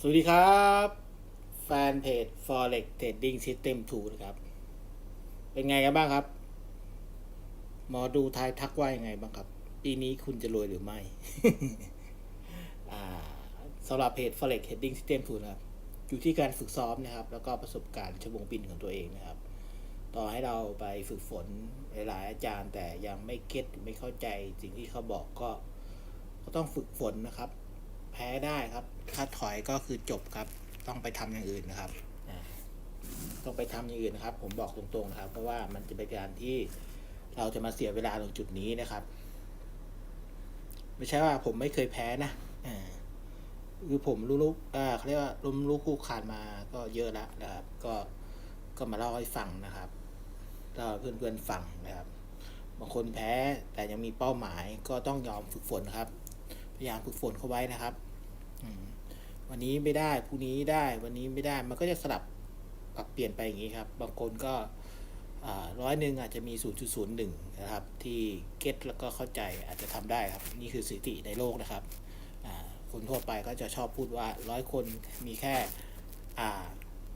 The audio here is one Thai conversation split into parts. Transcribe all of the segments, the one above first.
สวัสดีครับ แฟนเพจ Forex Trading System 2นะครับ เป็นไงกันบ้างครับ หมอดูทายทักว่ายังไงบ้างครับ ปีนี้คุณจะรวยหรือไม่สำหรับเพจ Forex Trading System 2นะครับ อยู่ที่การฝึกซ้อมนะครับ แล้วก็ประสบการณ์ชั่วโมงบินของตัวเองนะครับ ต่อให้เราไปฝึกฝนหลาย ๆ อาจารย์ แต่ยังไม่เก็ตไม่เข้าใจสิ่งที่เขาบอกก็ก็ต้องฝึกฝนนะครับ แพ้ได้ครับ ถ้าถอยก็คือจบครับ ต้องไปทำอย่างอื่นนะครับอ่าต้องไปทำอย่างอื่นนะครับ ผมบอกตรงๆนะครับ เพราะว่ามันจะเป็นการที่เราจะมาเสียเวลาตรงจุดนี้นะครับ ไม่ใช่ว่าผมไม่เคยแพ้นะอ่าคือผมรู้ลูกอ่าเขาเรียกว่าล้มลูกคู่ขาดมาก็เยอะแล้วนะครับ ก็ก็มาเล่าให้ฟังนะครับเล่าให้เพื่อนๆฟังนะครับบางคนแพ้แต่ยังมีเป้าหมายก็ต้องยอมฝึกฝนครับ พยายามฝึกฝนเข้าไว้นะครับอืม วันนี้ไม่ได้พรุ่งนี้ได้ วันนี้ไม่ได้ มันก็จะสลับปรับเปลี่ยนไปอย่างนี้ครับ บางคนก็ร้อยหนึ่งอาจจะมี 0.01 นะครับ ที่เก็ตแล้วก็เข้าใจอาจจะทำได้ครับ นี่คือสถิติในโลกนะครับ คนทั่วไปก็จะชอบพูดว่าร้อยคนมีแค่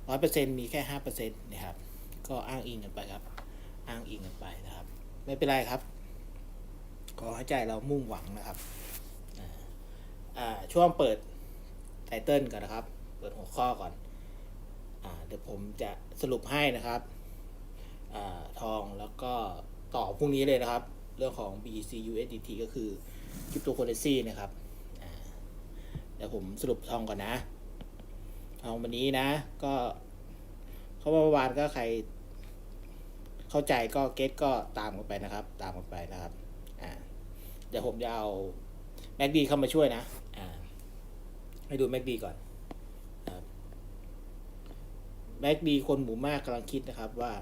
ร้อยเปอร์เซ็นต์มีแค่ห้าเปอร์เซ็นต์นะครับ ก็อ้างอิงกันไปครับ อ้างอิงกันไปนะครับ ไม่เป็นไรครับ ขอให้ใจเรามุ่งหวังนะครับ ช่วงเปิด ไตเติลก่อนนะครับ เปิดหัวข้อก่อนอเดี๋ยวผมจะสรุปให้นะครับอทองแล้วก็ต่อพรุ่งนี้เลยนะครับ เรื่องของ BC USDT ก็คือคริปโตเคอเรนซีนะครับเดี๋ยวผมสรุปทองก่อนนะ ทองวันนี้นะ ก็เขาว่าเมื่อวานก็ใคร เข้าใจก็เก็ตก็ตามกันไปนะครับ ตามกันไปนะครับ อ่าเดี๋ยวผมจะเอาแม็กดีเข้ามาช่วยนะ ให้ดูแม็กดีก่อนแม็กดีคนหมู่มากกำลังคิดนะครับว่า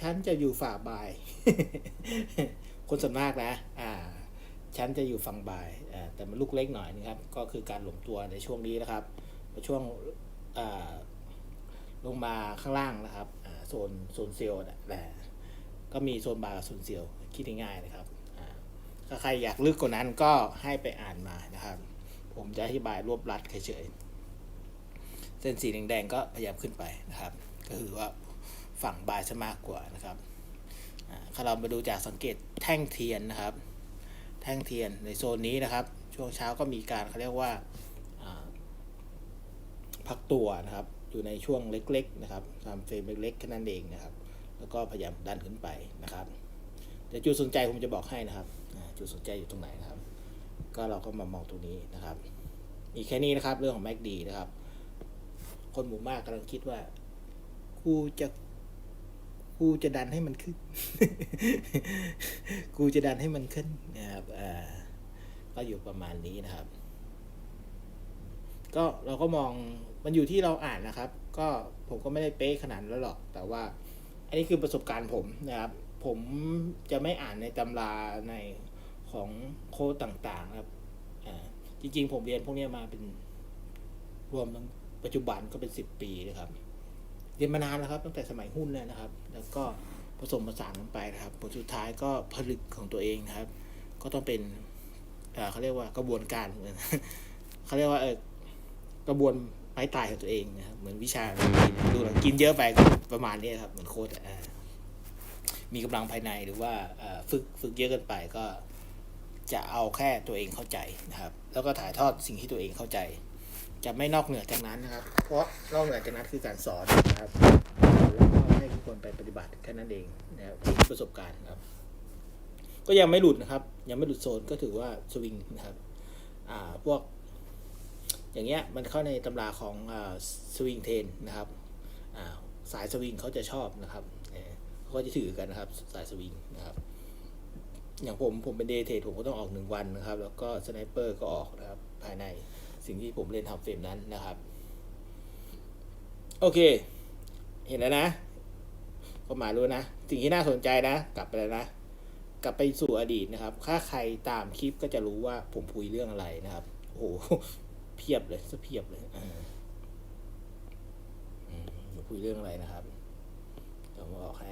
ฉันจะอยู่ฝ่าบาย คนส่วนมากนะ อ่า ฉันจะอยู่ฝั่งบายแต่มันลูกเล็กหน่อยนะครับ ก็คือการหลงตัวในช่วงนี้นะครับช่วงลงมาข้างล่างนะครับโซนโซนเซลล์นะแต่ก็มีโซนบาร์กับโซนเซลล์คิดง่ายๆนะครับ ถ้าใครอยากลึกกว่านั้นก็ให้ไปอ่านมานะครับ ผมจะอธิบายรวบรัดเฉยๆเส้นสีแดงๆก็พยายามขึ้นไปนะครับ ก็คือว่าฝั่งบายจะมากกว่านะครับถ้าเรามาดูจากสังเกตแท่งเทียนนะครับ แท่งเทียนในโซนนี้นะครับ ช่วงเช้าก็มีการเขาเรียกว่าพักตัวนะครับ อยู่ในช่วงเล็กๆนะครับตามเฟรมเล็กๆแค่นั้นเองนะครับ แล้วก็พยายามดันขึ้นไปนะครับ แต่จุดสนใจผมจะบอกให้นะครับ จุดสนใจอยู่ตรงไหนนะครับ ก็เราก็มามองตรงนี้นะครับ มีแค่นี้นะครับ เรื่องของ MACD นะครับ คนหมู่มากกำลังคิดว่ากูจะกูจะดันให้มันขึ้น กูจะดันให้มันขึ้นนะครับอ่าก็อยู่ประมาณนี้นะครับ ก็เราก็มองมันอยู่ที่เราอ่านนะครับ ก็ผมก็ไม่ได้เป๊ะขนาดนั้นหรอก แต่ว่า อันนี้คือประสบการณ์ผมนะครับ ผมจะไม่อ่านในตำราใน ของโค้ดต่างๆครับอ่าจริงๆ ผมเรียนพวกนี้มาเป็นรวมทั้งปัจจุบันก็เป็นสิบปีนะครับ เรียนมานานแล้วครับตั้งแต่สมัยหุ้นเลยนะครับ แล้วก็ผสมผสานกันไปนะครับ ผลสุดท้ายก็ผลึกของตัวเองนะครับ ก็ต้องเป็นเขาเรียกว่ากระบวนการเขาเรียกว่าเออกระบวนไม้ตายของตัวเองนะครับ เหมือนวิชาดูหลังกินเยอะไปประมาณนี้ครับ เหมือนโค้ดมีกำลังภายในหรือว่าฝึกฝึกเยอะเกินไปก็ จะเอาแค่ตัวเองเข้าใจนะครับ แล้วก็ถ่ายทอดสิ่งที่ตัวเองเข้าใจ จะไม่นอกเหนือจากนั้นนะครับ เพราะนอกเหนือจากนั้นคือการสอนนะครับแล้วก็ให้ทุกคนไปปฏิบัติแค่นั้นเองนะครับที่ประสบการณ์ครับ ก็ยังไม่หลุดนะครับ ยังไม่หลุดโซนก็ถือว่าสวิงนะครับอ่าพวก อย่างเงี้ยมันเข้าในตำราของสวิงเทนนะครับสายสวิงเขาจะชอบนะครับเขาก็จะถือกันนะครับ สายสวิงนะครับ อย่างผมผมเป็นเดย์เทรดผมก็ต้องออกหนึ่งวันนะครับ แล้วก็สไนเปอร์ก็ออกนะครับ ภายในสิ่งที่ผมเล่นทำเฟรมนั้นนะครับ โอเค เห็นแล้วนะก็หมายรู้นะ สิ่งที่น่าสนใจนะ กลับไปแล้วนะ กลับไปสู่อดีตนะครับ ถ้าใครตามคลิปก็จะรู้ว่าผมคุยเรื่องอะไรนะครับ โอ้โหเพียบเลยจะเพียบเลยคุยเรื่องอะไรนะครับเดี๋ยวมาออกให้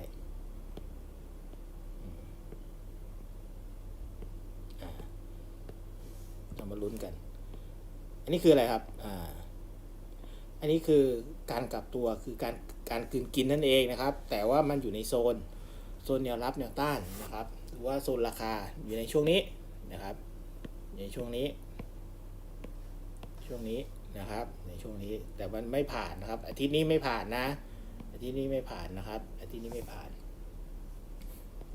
เรามาลุ้นกัน อันนี้คืออะไรครับอ่าอันนี้คือการกลับตัวคือการการกลืนกินนั่นเองนะครับ แต่ว่ามันอยู่ในโซนโซนแนวรับแนวต้านนะครับ หรือว่าโซนราคาอยู่ในช่วงนี้นะครับ ในช่วงนี้ ช่วงนี้นะครับ ในช่วงนี้แต่มันไม่ผ่านนะครับ อาทิตย์นี้ไม่ผ่านนะ อาทิตย์นี้ไม่ผ่านนะครับ อาทิตย์นี้ไม่ผ่าน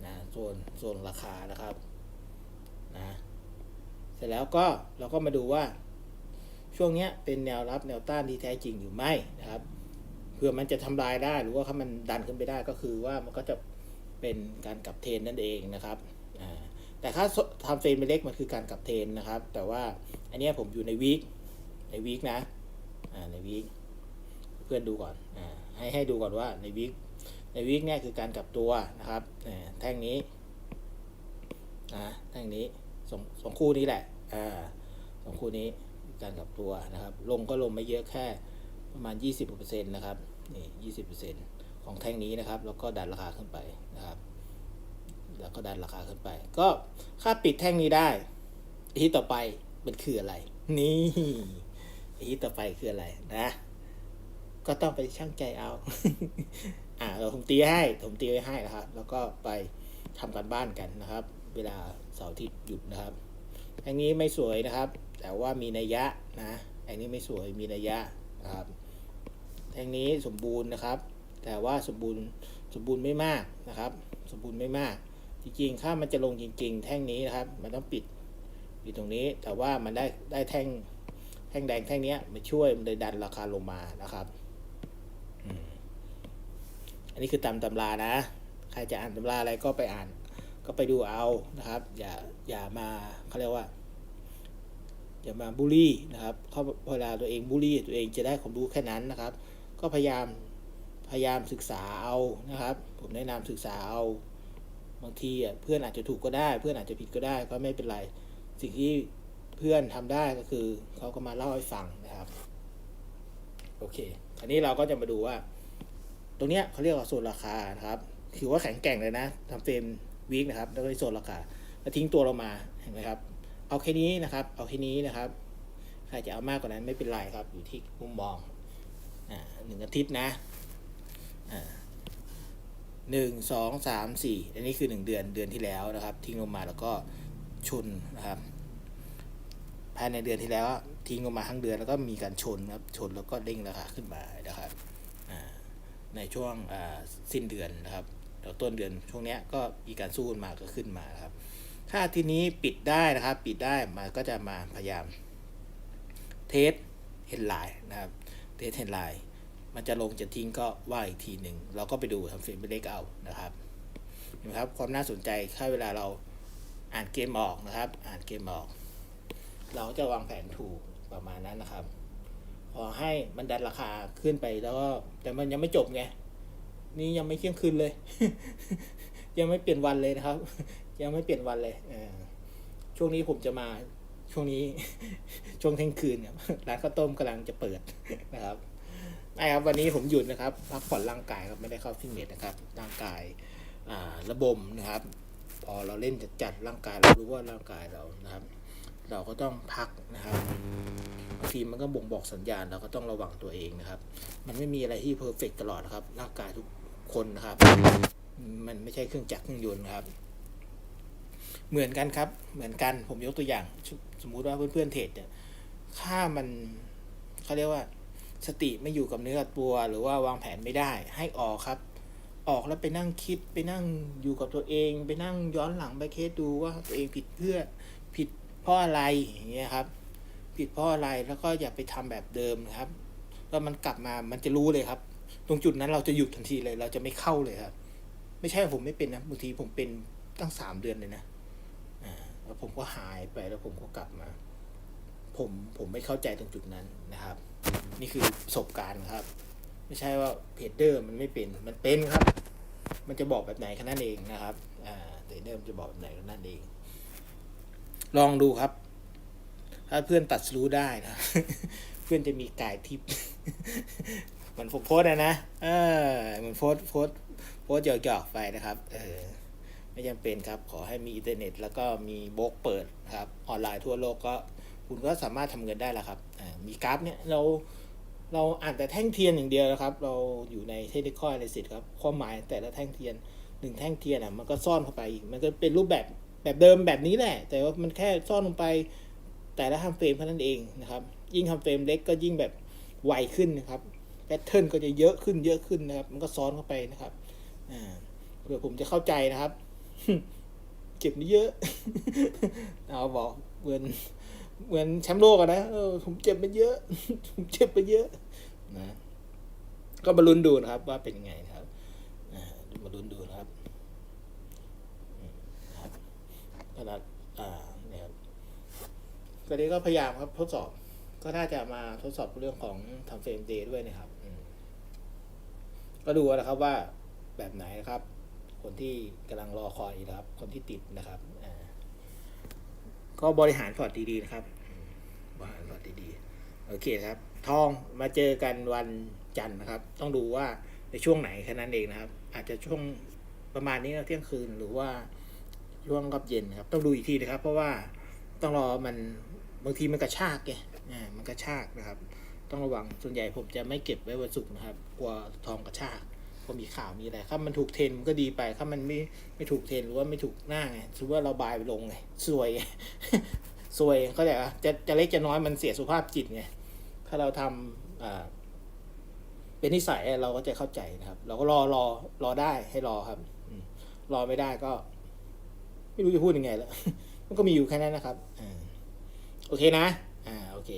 นะโซนโซนราคานะครับนะ เสร็จแล้วก็เราก็มาดูว่า ช่วงนี้เป็นแนวรับแนวต้านที่แท้จริงหรือไม่นะครับเพื่อมันจะทำลายได้หรือว่าถ้ามันดันขึ้นไปได้ก็คือว่ามันก็จะเป็นการกลับเทรนนั่นเองนะครับแต่ถ้าทำเฟรมเล็กมันคือการกลับเทรนนะครับ แต่ว่าอันนี้ผมอยู่ในวีคในวีคนะในวีคเพื่อนดูก่อนอให้ให้ดูก่อนว่าในวีคในวีคเนี่ยคือการกลับตัวนะครับแท่งนี้นะแท่งนี้ สองสองคู่นี้แหละอ่าสองคู่นี้การกลับตัวนะครับ ลงก็ลงไม่เยอะแค่ประมาณ 20%นะครับนี่20%ของแท่งนี้นะครับ แล้วก็ดันราคาขึ้นไปนะครับ แล้วก็ดันราคาขึ้นไป ก็ค่าปิดแท่งนี้ได้อาทิตย์ต่อไปมันคืออะไร นี่อาทิตย์ต่อไปคืออะไรนะ ก็ต้องไปช่างใจเอา อ่าเราผมตีให้ผมตีไว้ให้นะครับ แล้วก็ไปทำการบ้านกันนะครับ เวลาเสาร์อาทิตย์หยุดนะครับแท่งนี้ไม่สวยนะครับ แต่ว่ามีนัยยะนะแท่งนี้ไม่สวยมีนัยยะนะครับแท่งนี้สมบูรณ์นะครับ แต่ว่าสมบูรณ์สมบูรณ์ไม่มากนะครับ สมบูรณ์ไม่มาก จริงๆ ถ้ามันจะลงจริง ๆ แท่งนี้นะครับ มันต้องปิดปิดตรงนี้ แต่ว่ามันได้ได้แท่งแท่งแดงแท่งเนี้ยมาช่วยมันเลยดันราคาลงมานะครับ อันนี้คือตามตำรานะ ใครจะอ่านตำราอะไรก็ไปอ่าน ก็ไปดูเอานะครับ อย่าอย่ามาเขาเรียกว่า อย่ามาบูลลี่นะครับเขาเวลาตัวเองบูลลี่ ตัวเองจะได้ความรู้แค่นั้นนะครับ ก็พยายามพยายามศึกษาเอานะครับ ผมแนะนำศึกษาเอาบางทีอะเพื่อนอาจจะถูกก็ได้ เพื่อนอาจจะผิดก็ได้ก็ไม่เป็นไร สิ่งที่เพื่อนทำได้ก็คือเขาก็มาเล่าให้ฟังนะครับโอเคคราวนี้เราก็จะมาดูว่า ตรงเนี้ยเขาเรียกว่าโซนราคานะครับถือว่าแข็งแกร่งเลยนะทำเฟรม วีคนะครับแล้วก็โซนราคาแล้วทิ้งตัวเรามาเห็นไหมครับ เอาแค่นี้นะครับ เอาแค่นี้นะครับ ใครจะเอามากกว่านั้นไม่เป็นไรครับ อยู่ที่มุมมองอ่าหนึ่งอาทิตย์นะอ่าหนึ่งสองสามสี่อันนี้คือหนึ่งเดือนเดือนที่แล้วนะครับ ทิ้งลงมาแล้วก็ชนนะครับภายในเดือนที่แล้วทิ้งลงมาทั้งเดือนแล้วก็มีการชนครับชนแล้วก็เด้งราคาขึ้นมานะครับในช่วงสิ้นเดือนนะครับ เดี๋ยวต้นเดือนช่วงนี้ก็มีการสู้กันมาก็ขึ้นมาครับ ถ้าทีนี้ปิดได้นะครับ ปิดได้มันก็จะมาพยายามเทสเห็นไลน์นะครับเทสเห็นไลน์มันจะลงจะทิ้งก็ว่าอีกทีหนึ่งเราก็ไปดูทำเฟรมเล็กเอานะครับเห็นไหมครับความน่าสนใจถ้าเวลาเราอ่านเกมออกนะครับ อ่านเกมออก เราก็จะวางแผนถูกประมาณนั้นนะครับ พอให้มันดันราคาขึ้นไปแล้วก็แต่มันยังไม่จบไง นี่ยังไม่เที่ยงคืนเลย ยังไม่เปลี่ยนวันเลยนะครับ ยังไม่เปลี่ยนวันเลยอช่วงนี้ผมจะมาช่วงนี้ช่วงเที่ยงคืนเนี่ยร้านข้าวต้มกำลังจะเปิดนะครับไม่ครับวันนี้ผมหยุดนะครับพักผ่อนร่างกายครับไม่ได้เข้าฟิตเนสนะครับ ร่างกายอ่าระบมนะครับ พอเราเล่นจัดๆร่างกายเรารู้ว่าร่างกายเรานะครับ เราก็ต้องพักนะครับบางทีมันก็บ่งบอกสัญญาณเราก็ต้องระวังตัวเองนะครับ มันไม่มีอะไรที่เพอร์เฟกตลอดนะครับร่างกายทุก คนครับ มันไม่ใช่เครื่องจักรเครื่องยนต์ครับ เหมือนกันครับ เหมือนกันผมยกตัวอย่าง สมมุติว่าเพื่อนๆเทรดเนี่ยถ้ามันเขาเรียกว่า สติไม่อยู่กับเนื้อกับตัว หรือว่าวางแผนไม่ได้ ให้ออกครับ ออกแล้วไปนั่งคิดไปนั่งอยู่กับตัวเอง ไปนั่งย้อนหลังไปเคสดูว่าตัวเองผิดเพื่อผิดเพราะอะไรอย่างเงี้ยครับ ผิดเพราะอะไรแล้วก็อย่าไปทำแบบเดิมนะครับแล้วมันกลับมามันจะรู้เลยครับ ตรงจุดนั้นเราจะหยุดทันทีเลย เราจะไม่เข้าเลยครับ ไม่ใช่ว่าผมไม่เป็นนะบางทีผมเป็นตั้งสามเดือนเลยนะแล้วผมก็หายไปแล้วผมก็กลับมา ผมผมไม่เข้าใจตรงจุดนั้นนะครับ นี่คือประสบการณ์ครับ ไม่ใช่ว่าเพจเดอร์มันไม่เป็นมันเป็นครับ มันจะบอกแบบไหนแค่นั้นเองนะครับอ่าเพจเดอร์มันจะบอกแบบไหนแค่นั้นเอง ลองดูครับ ถ้าเพื่อนตัดสรู้ได้นะ เพื่อนจะมีกายทิพย์ มันโพสอะนะเออมันโพสโพสโพสต์หยอกๆไปนะครับเออไม่จำเป็นครับ ขอให้มีอินเทอร์เน็ต แล้วก็มีบล็อกเปิดครับ ออนไลน์ทั่วโลกก็คุณก็สามารถทำเงินได้แล้วครับอ่ามีกราฟเนี่ยเราเราอ่านแต่แท่งเทียนอย่างเดียวนะครับ เราอยู่ในเทคนิคอ a อ y สิครับความหมายแต่ละแท่งเทียนหนึ่งแท่งเทียนอะมันก็ซ่อนเข้าไปอีกมันก็เป็นรูปแบบแบบเดิมแบบนี้แหละ แต่ว่ามันแค่ซ่อนลงไปแต่ละทำเฟรมเท่านั้นเองนะครับ ยิ่งทำเฟรมเล็กก็ยิ่งแบบไวขึ้นนะครับ ทเทิร์นก็จะเยอะขึ้นเยอะขึ้นนะครับ มันก็ซ้อนเข้าไปนะครับอ่าเพื่อผมจะเข้าใจนะครับเจ็บนี่เยอะ เอาบอกเหมือนเหมือนแชมป์โลกอะนะเออผมเจ็บไปเยอะ ผมเจ็บไปเยอะนะก็มาลุ้นดูนะครับ ว่าเป็นยังไงนะครับมาลุ้นดูนะครับอืมนะครับขนาดอ่าเนี่ยครับตอนนี้ก็พยายามครับทดสอบ ก็น่าจะมาทดสอบเรื่องของทำเฟรมเดย์ด้วยนะครับ ก็ดูนะครับว่าแบบไหนนะครับ คนที่กำลังรอคอยนะครับ คนที่ติดนะครับก็บริหารพอร์ตดีๆนะครับบริหารพอร์ตดีๆโอเคครับ ทองมาเจอกันวันจันทร์นะครับ ต้องดูว่าในช่วงไหนแค่นั้นเองนะครับ อาจจะช่วงประมาณนี้นะเที่ยงคืนหรือว่าช่วงรอบเย็นครับ ต้องดูอีกทีนะครับ เพราะว่าต้องรอมันบางทีมันกระชากไงอ่ามันกระชากนะครับ ต้องระวังส่วนใหญ่ผมจะไม่เก็บไว้วันศุกร์นะครับ กลัวทองกระชากพราะมีข่าวมีอะไรถ้ามันถูกเทรนมันก็ดีไปถ้ามันไม่ไม่ถูกเทรนหรือว่าไม่ถูกหน้าไงถือว่าเราบายไปลงไงสวยสวยเข้าใจปะจะจะเล็กจะน้อยมันเสียสุขภาพจิตไงถ้าเราทำอ่าเป็นนิสัยเราก็จะเข้าใจนะครับ เราก็รอรอรอได้ให้รอครับรอไม่ได้ก็ ไม่รู้จะพูดยังไงแล้วมันก็มีอยู่แค่นั้นนะครับอโอเคนะ อ่า โอเค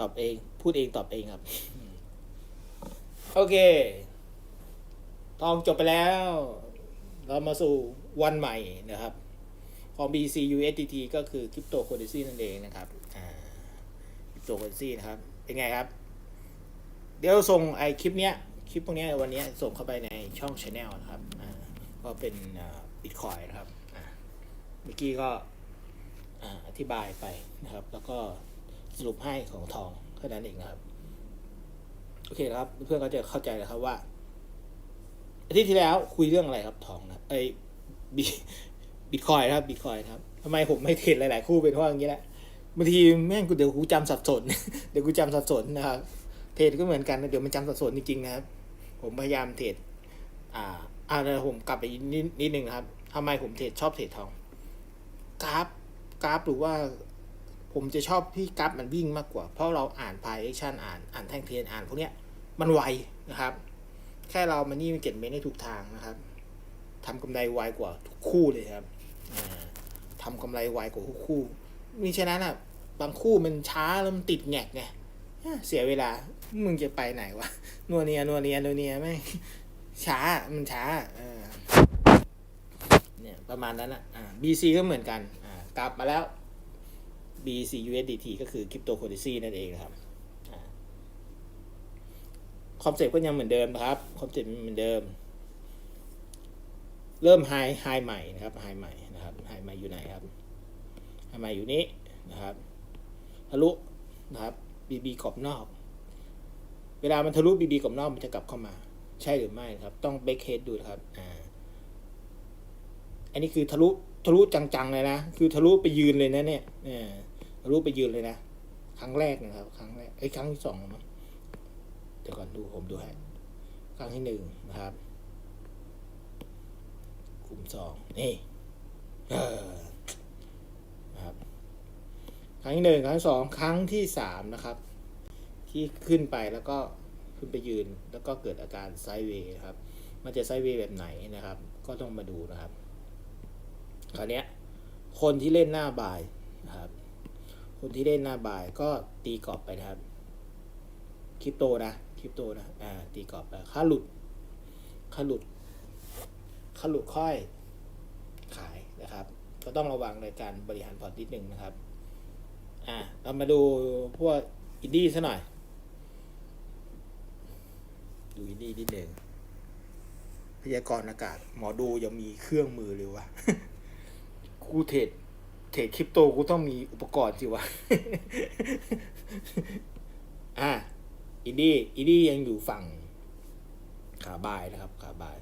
ตอบเอง พูดเองตอบเองครับ โอเค ทองจบไปแล้ว เรามาสู่วันใหม่นะครับ ของ BC USDT ก็คือ Crypto Currency นั่นเองนะครับอ่า Crypto Currency นะครับ เป็นไงครับ เดี๋ยวส่งไอคลิปเนี้ย คลิปพวกเนี้ยวันเนี้ยส่งเข้าไปในช่อง Channel นะครับ ก็เป็นบิตคอยนะครับ เมื่อกี้ก็อธิบายไปนะครับ แล้วก็ สรุปให้ของทองแค่นั้นเองนะครับ โอเคนะครับ เพื่อนก็จะเข้าใจแล้วครับว่าอาทิตย์ที่แล้วคุยเรื่องอะไรครับทองนะไอ้บิบิตคอยนะครับบิตคอยครับทำไมผมไม่เทรดหลาย ๆ คู่เป็นเพราะอย่างนี้แหละบางทีแม่งกูเดี๋ยวกูจำสับสน เดี๋ยวกูจำสับสนนะครับเทรดก็เหมือนกันเดี๋ยวมันจำสับสนจริง ๆ นะครับ ผมพยายามเทรดอ่าอ่าเดี๋ยวผมกลับไปนิดนิดนึงครับทำไมผมเทรดชอบเทรดทองกราฟกราฟหรือว่า ผมจะชอบพี่กราฟมันวิ่งมากกว่า เพราะเราอ่านพายเอชั่นอ่านอ่านแท่งเทียนอ่านพวกเนี้ยมันไวนะครับ แค่เรามานี่มันเก็บเมนได้ถูกทางนะครับทำกำไรไวกว่าทุกคู่เลยครับอ่าทำกำไรไวกว่าทุกคู่มิฉะนั้นอะบางคู่มันช้าแล้วมันติดแงกไงเสียเวลา มึงจะไปไหนวะนัวเนียนัวเนียนัวเนียไม่ช้ามันช้าเนี่ยประมาณนั้นอะ BC ก็เหมือนกันกลับมาแล้ว BC USDT ก็คือ Crypto Currency นั่นเองนะครับคอนเซ็ปต์ก็ยังเหมือนเดิมครับคอนเซ็ปต์เหมือนเดิม เริ่มไฮไฮใหม่นะครับไฮใหม่นะครับไฮใหม่อยู่ไหนครับไฮใหม่อยู่นี้นะครับทะลุนะครับบีบีกรอบนอก เวลามันทะลุบีบีกรอบนอกมันจะกลับเข้ามา ใช่หรือไม่ครับ ต้องเบคเฮดดูนะครับอ่าอันนี้คือทะลุทะลุจังๆเลยนะ คือทะลุไปยืนเลยนะเนี่ยเออ ทะลุไปยืนเลยนะ ครั้งแรกนะครับ ครั้งแรกไอ้ยครั้งที่สองมั้งเดี๋ยวก่อนดูผมดูให้ครั้งที่หนึ่งนะครับ กลุ่มสองนี่นะครับ ครั้งที่หนึ่งครั้งที่สองครั้งที่สามนะครับ ที่ขึ้นไปแล้วก็ขึ้นไปยืนแล้วก็เกิดอาการไซเวย์ครับ มันจะไซเวย์แบบไหนนะครับ ก็ต้องมาดูนะครับ คราวนี้คนที่เล่นหน้าบ่ายนะครับ คนที่เล่นหน้าบ่ายก็ตีกรอบไปนะครับคริปโตนะคริปโตนะอ่าตีกรอบไปค่าหลุดค่าหลุดค่าหลุดค่อยขายนะครับ ก็ต้องระวังในการบริหารพอร์ตนิดหนึ่งนะครับอ่าเรามาดูพวกอินดี้ซะหน่อย ดูอินดี้นิดหนึ่งพยากรณ์อากาศ หมอดูยังมีเครื่องมือเลยวะกูเทรด เทรดคริปโตกูต้องมีอุปกรณ์สิวะ อ่าอินดี้อินดี้ยังอยู่ฝั่งขาบายนะครับ ขาบาย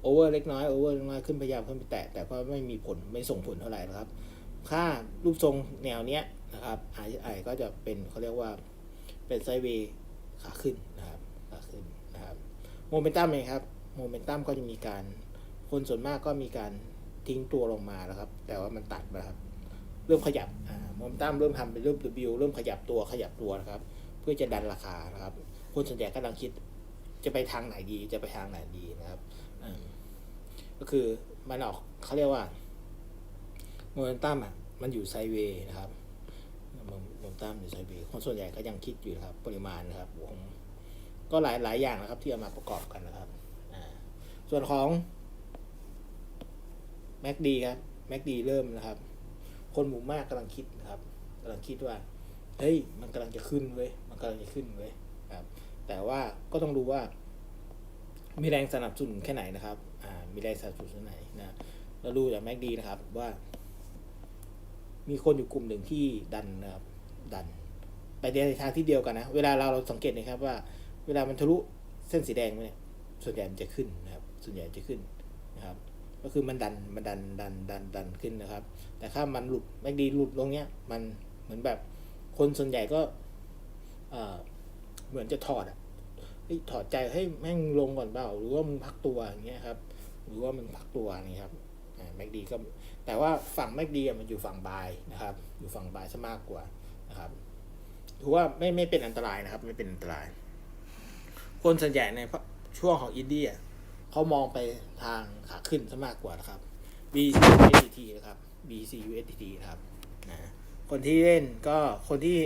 โอเวอร์เล็กน้อยโอเวอร์เล็กน้อยขึ้นพยายามขึ้นไปแตะ แต่ก็ไม่มีผลไม่ส่งผลเท่าไหร่นะครับ ค่ารูปทรงแนวเนี้ยนะครับ RSI ก็จะเป็นเขาเรียกว่าเป็นไซเวย์ขาขึ้นนะครับขาขึ้นนะครับโมเมนตัมเองครับโมเมนตัมก็จะมีการคนส่วนมากก็มีการทิ้งตัวลงมาแล้วครับ แต่ว่ามันตัดนะครับ เริ่มขยับโมเมนตัมเริ่มทำเป็นรูป W เริ่มขยับตัวขยับตัวนะครับ เพื่อจะดันราคานะครับ คนส่วนใหญ่กำลังคิดจะไปทางไหนดีจะไปทางไหนดีนะครับก็คือมันออกเขาเรียกว่าโมเมนตัมอะมันอยู่ไซเวย์นะครับโมเมนตัมอยู่ไซเวย์คนส่วนใหญ่ก็ยังคิดอยู่ครับ ปริมาณนะครับผมก็หลายหลายอย่างนะครับ ที่เอามาประกอบกันนะครับส่วนของแม็กดีครับแม็กดีเริ่มนะครับ คนหมู่มากกำลังคิดนะครับกำลังคิดว่าเฮ้ยมันกำลังจะขึ้นเว้ยมันกำลังจะขึ้นเว้ยครับ แต่ว่าก็ต้องดูว่า มีแรงสนับสนุนแค่ไหนนะครับอ่ามีแรงสนับสนุนแค่ไหนนะเราดูจากแม็กดีนะครับว่า มีคนอยู่กลุ่มหนึ่งที่ดันนะครับดัน ไปในทางที่เดียวกันนะ เวลาเราเราสังเกตนะครับว่า เวลามันทะลุเส้นสีแดงเนี่ยส่วนใหญ่มันจะขึ้นนะครับ ส่วนใหญ่จะขึ้น ก็คือมันดันมันดันดันดันดันขึ้นนะครับ แต่ถ้ามันหลุดแม็กดีหลุดลงเนี้ยมันเหมือนแบบคนส่วนใหญ่ก็เออเหมือนจะถอดอะถอดใจให้แม่งลงก่อนเปล่าหรือว่ามึงพักตัวอย่างเงี้ยครับหรือว่ามึงพักตัวนี่ครับแม็กดีก็แต่ว่าฝั่งแม็กดีมันอยู่ฝั่งบายนะครับ อยู่ฝั่งบายซะมากกว่านะครับถือว่าไม่ไม่เป็นอันตรายนะครับ ไม่เป็นอันตราย คนส่วนใหญ่ในช่วงของอินเดีย เขามองไปทางขาขึ้นซะมากกว่านะครับ BCUSDT นะครับ BCUSDT นะครับนะคนที่เล่นก็คนที่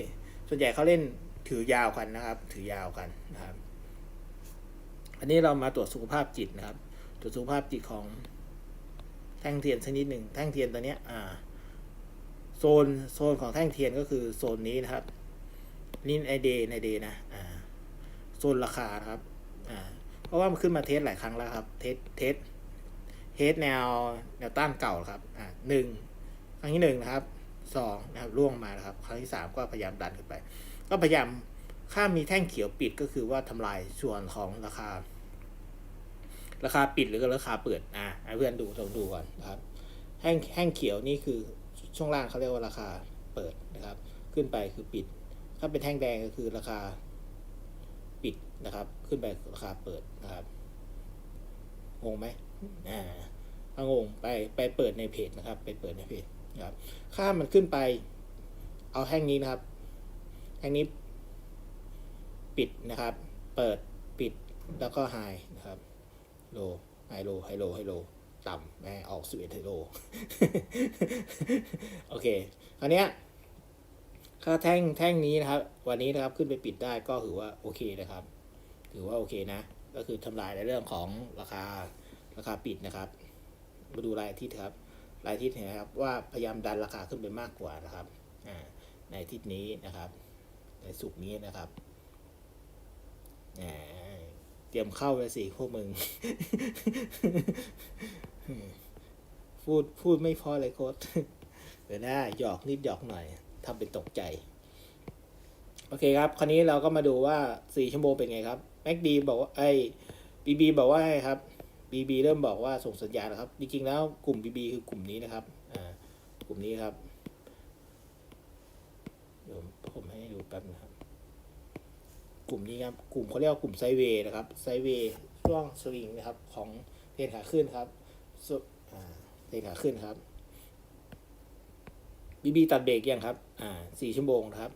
ส่วนใหญ่เขาเล่นถือยาวกันนะครับ ถือยาวกันนะครับ อันนี้เรามาตรวจสุขภาพจิตนะครับ ตรวจสุขภาพจิตของแท่งเทียนชนิดหนึ่งแท่งเทียนตัวเนี้ยอ่าโซนโซนของแท่งเทียนก็คือโซนนี้นะครับนี่ในเดย์ในเดย์นะอ่าโซนราคาครับอ่า ราะว่ามันขึ้นมาเทสหลายครั้งแล้วครับ เทส เทส เทสแนวแนวต้านเก่าครับ อ่าหนึ่งครั้งที่หนึ่งนะครับสองนะครับล่วงมานะครับ ครั้งที่สามก็พยายามดันขึ้นไป ก็พยายามถ้ามมีแท่งเขียวปิดก็คือว่าทำลายส่วนของราคา ราคาปิดหรือราคาเปิด อ่าเพื่อนดูลองดูก่อนนะครับแท่งแท่งเขียวนี่คือช่วงล่างเขาเรียกว่าราคาเปิดนะครับ ขึ้นไปคือปิด ถ้าเป็นแท่งแดงก็คือราคา นะครับ ขึ้นไปราคาเปิดนะครับงงไหมอ่าถ้างงไปไปเปิดในเพจนะครับ ไปเปิดในเพจนะครับค่ามันขึ้นไป เอาแท่งนี้นะครับแท่งนี้ปิดนะครับ เปิดปิดแล้วก็ไฮนะครับโลไฮโลไฮโลไฮโลต่ำแม่ออกสิบเอ็ดไฮโลโอเคคราวเนี้ยค่าแท่งแท่งนี้นะครับ วันนี้นะครับขึ้นไปปิดได้ก็ถือว่าโอเคนะครับ ถือว่าโอเคนะ ก็คือทำลายในเรื่องของราคาราคาปิดนะครับ มาดูรายอาทิตย์ครับ รายอาทิตย์เห็นครับว่าพยายามดันราคาขึ้นไปมากกว่านะครับในอาทิตย์นี้นะครับ ในสุกนี้นะครับเตรียมเข้าเลยสิพวกมึง พูดพูดไม่พอเลยโค้ดเดี๋ยวนะหยอกนิดหยอกหน่อยทำเป็นตกใจ โอเคครับ คราวนี้เราก็มาดูว่าสี่ชั่วโมงเป็นไงครับ แม็กดีบอกว่าไอ้บีบีบอกว่าไงครับบีบีเริ่มบอกว่าส่งสัญญาณแล้วครับ จริงๆแล้วกลุ่มบีบีคือกลุ่มนี้นะครับอ่ากลุ่มนี้ครับเดี๋ยวผมให้ดูแป๊บนะครับ กลุ่มนี้ครับกลุ่มเขาเรียกว่ากลุ่มไซเวย์นะครับไซเวย์ช่วงสวิงนะครับของเทรนขาขึ้นครับเทรนขาขึ้นครับบีบีตัดเบรกยังครับ อ่าสี่ชั่วโมงนะครับ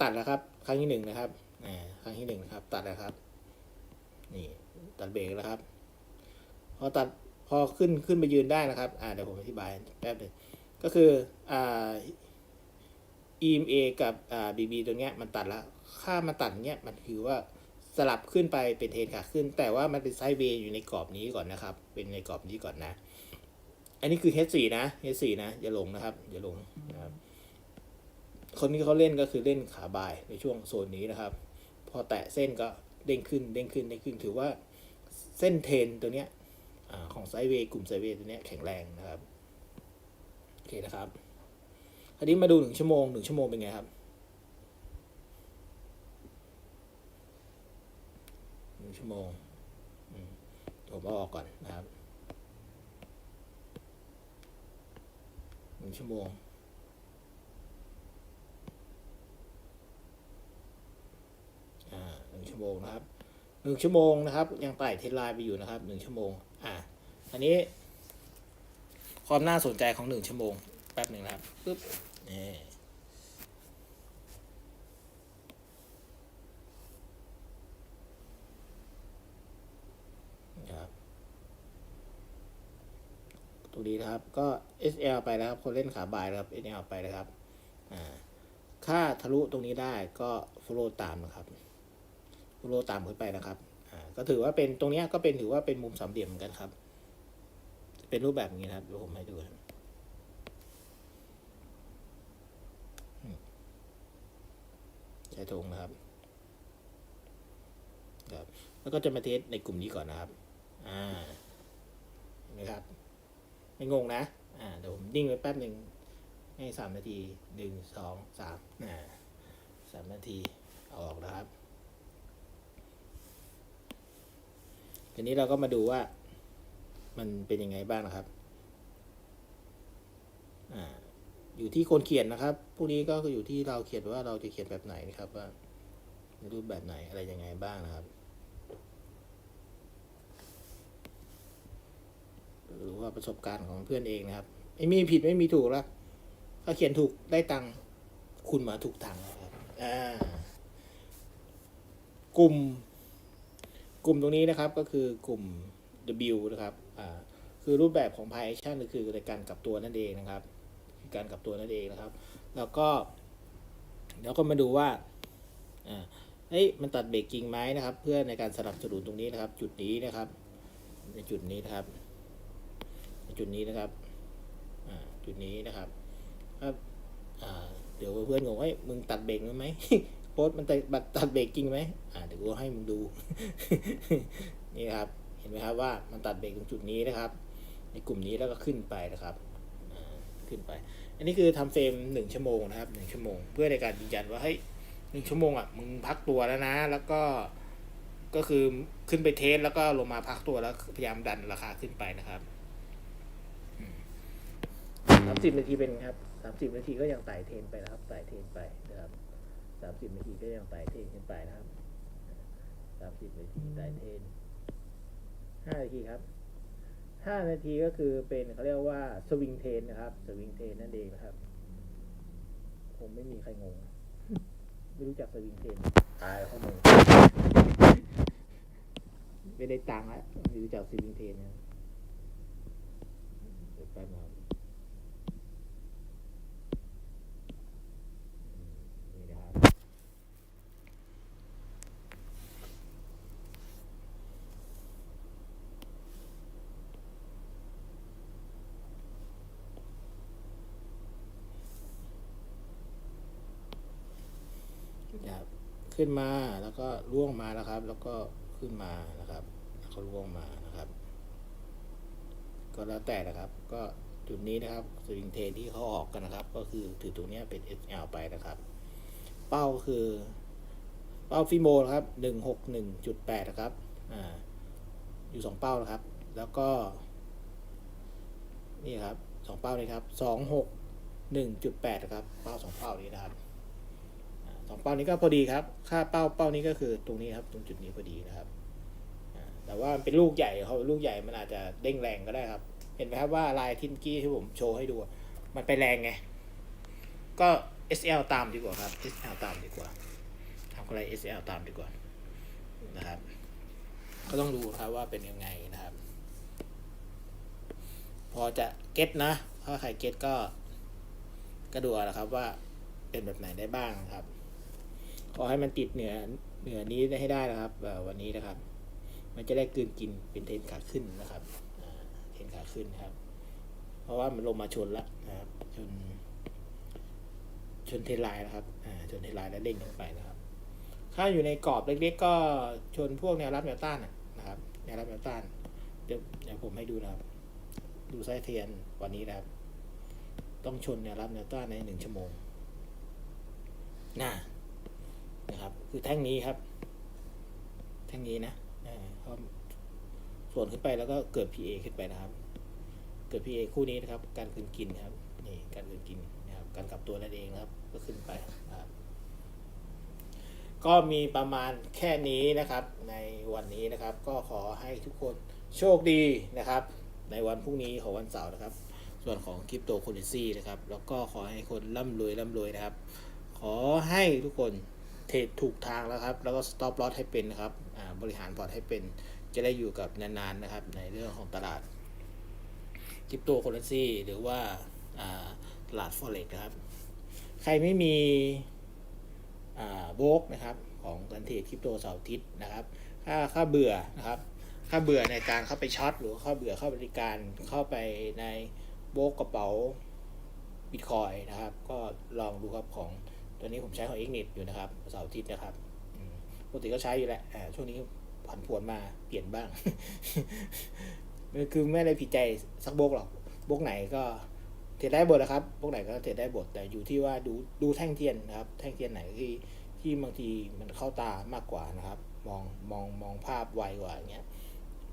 ตัดแล้วครับ ครั้งที่หนึ่งนะครับ อ่า รั้งที่หนึ่งนะครับ ตัดแล้วครับ นี่ตัดเบรกแล้วครับ พอตัดพอขึ้นขึ้นไปยืนได้นะครับ อ่าเดี๋ยวผมอธิบายแป๊บหนึงก็คืออ่า EMA กับอ่า BB ตัวเนี้ยมันตัดแล้ว ค่ามันตัดเนี้ยมันคือว่าสลับขึ้นไปเป็นเทรนขาขึ้น แต่ว่ามันเป็นไซด์เวย์อยู่ในกรอบนี้ก่อนนะครับ เป็นในกรอบนี้ก่อนนะ อันนี้คือ H4 นะ H4 นะ อย่าลงนะครับ อย่าลงนะครับ คนที่เขาเล่นก็คือเล่นขาบายในช่วงโซนนี้นะครับ อแตะเส้นก็เด้งขึ้นเด้งขึ้นเด้งขึ้นถือว่าเส้นเทรนตัวเนี้ยของไซเวย์กลุ่มไซเวย์ตัวเนี้ยแข็งแรงนะครับโอเคนะครับคราวนี้มาดูหนึ่งชั่วโมงหนึ่งชั่วโมงเป็นไงครับหนึ่งชั่วโมงอืมผมเอาออกก่อนนะครับหนึ่งชั่วโมง ชั่วโมงนะครับหนึ่งชั่วโมงนะครับ ยังไต่เทรนไลน์ไปอยู่นะครับหนึ่งชั่วโมง อ่า อันนี้ ความน่าสนใจของหนึ่งชั่วโมง แป๊บหนึ่งนะครับปึ๊บนี่นะครับตรงนี้นะครับ ก็ SL ไปนะครับ คนเล่นขาบ่ายนะครับ SL ไปนะครับ อ่าถ้าทะลุตรงนี้ได้ก็ follow ตามนะครับ follow ตามขึ้นไปนะครับอ่าก็ถือว่าเป็นตรงนี้ก็เป็นถือว่าเป็นมุมสามเหลี่ยมเหมือนกันครับ เป็นรูปแบบนี้นะครับเดี๋ยวผมให้ดูนะใช้ธงนะครับครับแล้วก็จะมาเทสในกลุ่มนี้ก่อนนะครับ อ่าเนไหมครับ ไม่งงนะ อ่า เดี๋ยวผมนิ่งไว้แป๊บหนึ่งให้สามนาทีหนึ่งสองสามอ่าสามนาทีเอาออกนะครับ ทีนี้เราก็มาดูว่า มันเป็นยังไงบ้างนะครับอ่าอยู่ที่คนเขียนนะครับ พวกนี้ก็คืออยู่ที่เราเขียนว่าเราจะเขียนแบบไหนนะครับว่าในรูปแบบไหนอะไรยังไงบ้างนะครับ หรือว่าประสบการณ์ของเพื่อนเองนะครับไม่มีผิดไม่มีถูกล้วถ้าเขียนถูกได้ตังค์คุณมาถูกทางแล้วครับอ่ากลุ่ม กลุ่มตรงนี้นะครับก็คือกลุ่ม W นะครับอ่าคือรูปแบบของ Pi Action ก็คือการกลับตัวนั่นเองนะครับ การกลับตัวนั่นเองนะครับ แล้วก็เดี๋ยวก็มาดูว่าอ่าเฮ้ยมันตัดเบรกจริงไหมนะครับ เพื่อในการสนับสนุนตรงนี้นะครับ จุดนี้นะครับในจุดนี้นะครับในจุดนี้นะครับอ่าจุดนี้นะครับครับเดี๋ยวเพื่อนงงว่ามึงตัดเบรกไหม โพสมันตัดตัดเบรกจริงไหมอ่าเดี๋ยวกูให้มึงดู นี่ครับ เห็นไหมครับว่ามันตัดเบรกตรงจุดนี้นะครับ ในกลุ่มนี้แล้วก็ขึ้นไปนะครับขึ้นไป อันนี้คือทำเฟรมหนึ่งชั่วโมงนะครับหนึ่งชั่วโมง เพื่อในการยืนยันว่าเฮ้ยหนึ่งชั่วโมงอะมึงพักตัวแล้วนะ แล้วก็ก็คือขึ้นไปเทสแล้วก็ลงมาพักตัวแล้วพยายามดันราคาขึ้นไปนะครับสามสิบนาทีเป็นครับสามสิบนาทีก็ยังไต่เทรนไปนะครับไต่เทรนไปามสิบนาทีก็ยังไต่เทนขึ้นไปนะครับสามสิบนาทีไต่เทนห้านาทีครับห้านาทีก็คือเป็นเขาเรียกว่าสวิงเทนนะครับ สวิงเทนนั่นเองนะครับ ผมไม่มีใครงง ไม่รู้จักสวิงเทนตายข้อมูลไม่ได้ตังค์แล้วไม่รู้จักสวิงเทนนะเดี๋ยวแป๊บนะครับอืมนี่นะครับ ครับ ขึ้นมาแล้วก็ล่วงมาแล้วครับ แล้วก็ขึ้นมานะครับแล้วก็ล่วงมานะครับ ก็แล้วแต่นะครับ ก็จุดนี้นะครับสวิงเทนที่เขาออกกันนะครับ ก็คือถือตรงนี้เป็น SL ไปนะครับ เป้าคือ เป้าฟิโมนะครับหนึ่งหกหนึ่งจุดแปดนะครับอ่าอยู่สองเป้านะครับ แล้วก็ นี่ครับสองเป้านี้ครับสองหกหนึ่งจุดแปดนะครับ เป้าสองเป้านี้นะครับ สองเป้านี้ก็พอดีครับ ค่าเป้าเป้านี้ก็คือตรงนี้ครับ ตรงจุดนี้พอดีนะครับแต่ว่ามันเป็นลูกใหญ่เขาลูกใหญ่มันอาจจะเด้งแรงก็ได้ครับ เห็นไหมครับว่าลายทินกี้ที่ผมโชว์ให้ดู มันไปแรงไง ก็ SL ตามดีกว่าครับ SL ตามดีกว่าทำอะไร SL ตามดีกว่านะครับ ก็ต้องดูครับว่าเป็นยังไงนะครับ พอจะเก็ตนะ ถ้าใครเก็ตก็ก็ดูเอาละครับว่าเป็นแบบไหนได้บ้างครับ ขอให้มันติดเหนือเหนือนี้ให้ได้นะครับวันนี้นะครับ มันจะได้กลืนกินเป็นเทนขาขึ้นนะครับเทนขาขึ้นครับ เพราะว่ามันลงมาชนแล้วนะครับชนชนเทนไลน์นะครับอ่าชนเทนไลน์แล้วเด้งลงไปนะครับถ้าอยู่ในกรอบเล็กๆ ก็ชนพวกแนวรับแนวต้านนะครับแนวรับแนวต้านเดี๋ยวเดี๋ยวผมให้ดูนะครับ ดูไส้เทียนวันนี้นะครับ ต้องชนแนวรับแนวต้านในหนึ่งชั่วโมงน่า นะครับ คือแท่งนี้ครับ แท่งนี้นะพราะส่วนขึ้นไปแล้วก็เกิด PA ขึ้นไปนะครับ เกิด PA คู่นี้นะครับ การคืนกินครับนี่การคืนกินนะครับการกลับตัวนั่นเองนะครับ ก็ขึ้นไปนะครับกก็มีประมาณแค่นี้นะครับ ในวันนี้นะครับ ก็ขอให้ทุกคนโชคดีนะครับ ในวันพรุ่งนี้ของวันเสาร์นะครับ ส่วนของคริปโตเคอเรนซีนะครับ แล้วก็ขอให้คนร่ำรวยร่ำรวยนะครับ ขอให้ทุกคน เทรดถูกทางแล้วครับ แล้วก็ stop loss ให้เป็นนะครับบริหารพอร์ตให้เป็น จะได้อยู่กับนานๆนะครับ ในเรื่องของตลาดคริปโตเคอเรนซีหรือว่าอ่าตลาด forex นะครับ ใครไม่มีโบกนะครับของการเทรดคริปโตเสาร์อาทิตย์นะครับถ้าค่าเบื่อนะครับ ค่าเบื่อในการเข้าไปช็อตหรือค่าเบื่อเข้าบริการเข้าไปในโบกกระเป๋าบิตคอยนะครับ ก็ลองดูครับของ ตัวนี้ผมใช้ของ Ignite อยู่นะครับเสาร์อาทิตย์นะครับอืมปกติก็ใช้อยู่แหละอ่าช่วงนี้ผันผวนมาเปลี่ยนบ้างคือไม่ได้ผิดใจสักโบกหรอกโบกไหนก็เทรดได้บทนะครับโบกไหนก็เทรดได้บทแต่อยู่ที่ว่าดูดูแท่งเทียนนะครับ แท่งเทียนไหนที่ที่บางทีมันเข้าตามากกว่านะครับ มองมองมองภาพไวกว่าอย่างเงี้ย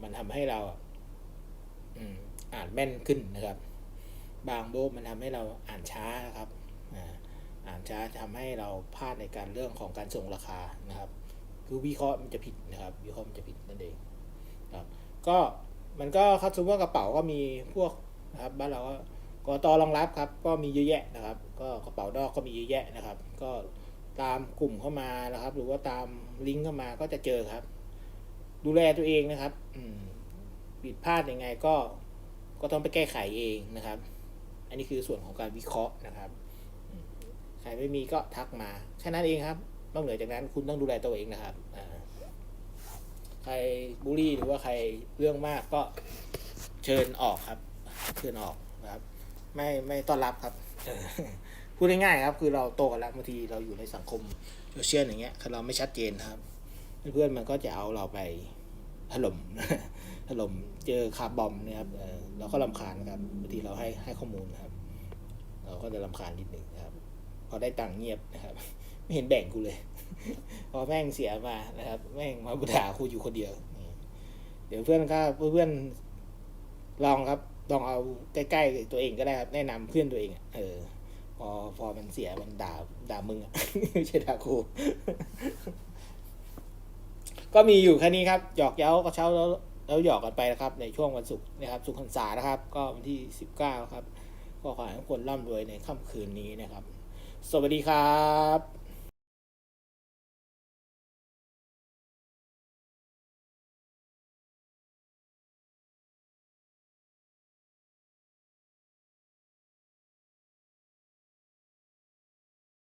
มันทำให้เราอะอืมอ่านแม่นขึ้นนะครับ บางโบกมันทำให้เราอ่านช้านะครับ อ่าอ่านช้าทำให้เราพลาดในการเรื่องของการส่งราคานะครับ คือวิเคราะห์มันจะผิดนะครับวิเคราะห์มันจะผิดนั่นเองครับก็มันก็คัดซูเปอร์กระเป๋าก็มีพวกนะครับบ้านเราก็กตรองรับครับ ก็มีเยอะแยะนะครับ ก็กระเป๋านอกก็มีเยอะแยะนะครับ ก็ตามกลุ่มเข้ามานะครับ หรือว่าตามลิงก์เข้ามาก็จะเจอครับ ดูแลตัวเองนะครับอืผิดพลาดยังไงก็ก็ต้องไปแก้ไขเองนะครับ อันนี้คือส่วนของการวิเคราะห์นะครับ ใครไม่มีก็ทักมาแค่นั้นเองครับนอกเหนือจากนั้นคุณต้องดูแลตัวเองนะครับใครบูลลี่หรือว่าใครเรื่องมากก็เชิญออกครับ เชิญออกนะครับ ไม่ไม่ต้อนรับครับพูดง่ายๆครับ คือเราโตกันแล้วบางทีเราอยู่ในสังคมโซเชียลอย่างเงี้ยถ้าเราไม่ชัดเจนครับ เพื่อนๆมันก็จะเอาเราไปถล่มถล่มเจอคาร์บอมเนี่ยครับเราก็ลำคาญครับบางทีเราให้ให้ข้อมูลครับ เราก็จะลำคาญนิดหนึ่งครับ อได้ตังค์เงียบนะครับ ไม่เห็นแบ่งกูเลย พอแม่งเสียมานะครับ แม่งมาบุด่ากูอยู่คนเดียว เดี๋ยวเพื่อนก็เพื่อนลองครับลองเอาใกล้ๆตัวเองก็ได้ครับ แนะนำเพื่อนตัวเองเออ พอพอมันเสียมันด่าด่ามึงอะไม่ใช่ด่ากูก็มีอยู่แค่นี้ครับ หยอกเย้าก็เช้าแล้วแล้วหยอกกันไปนะครับ ในช่วงวันศุกร์นะครับสุขหันษานะครับ ก็วันที่สิบเก้าครับ ก็ขอให้ทุกคนร่ำรวยในค่ำคืนนี้นะครับ สวัสดีครับ